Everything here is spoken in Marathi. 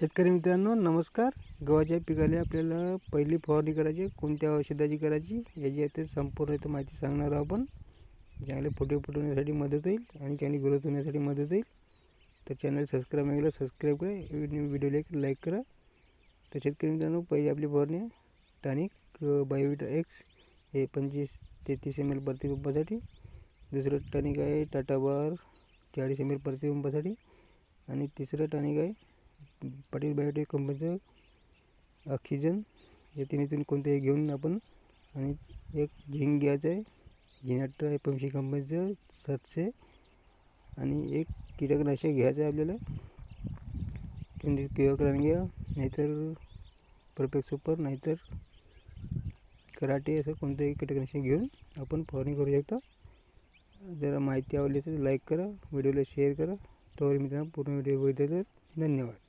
शेतकरी मित्रांनो नमस्कार. गव्हाच्या पिकाला आपल्याला पहिली फवारणी करायची कोणत्या औषधाची करायची? याची आता संपूर्ण इथं माहिती सांगणार आहोत आपण. चांगले फोटो फुटवण्यासाठी मदत होईल आणि चांगली ग्रोथ होण्यासाठी मदत होईल. तर चॅनल सबस्क्राईब नाही केलं सबस्क्राईब करा. व्हिडिओ व्हिडिओला एक लाईक करा. तर शेतकरी मित्रांनो पहिली आपली फवारणी आहे. टॉनिक बायोविटा एक्स हे पंचवीस तेहतीस एम एल प्रतिबिंबासाठी. दुसरं टॉनिक आहे टाटा बार चाळीस एम एल प्रतिबिंबासाठी. आणि तिसरं टॉनिक आहे पाटील बायोटेक कंपनीचं ऑक्सिजन या तिन्हीतून कोणतंही घेऊन आपण आणि एक झिंक घ्यायचं आहे. झिनाट एफ एम सी कंपनीचं सातशे आणि एक कीटकनाशक घ्यायचं आहे आपल्याला. म्हणजे किओक्रान घ्या नाहीतर परफेक्ट सुपर नाहीतर कराटे असं कोणतंही कीटकनाशक घेऊन आपण फवारणी करू शकता. जरा माहिती आवडली तर लाईक करा व्हिडिओला शेअर करा. तोवर मित्रांनो पूर्ण व्हिडिओ बघितला तर धन्यवाद.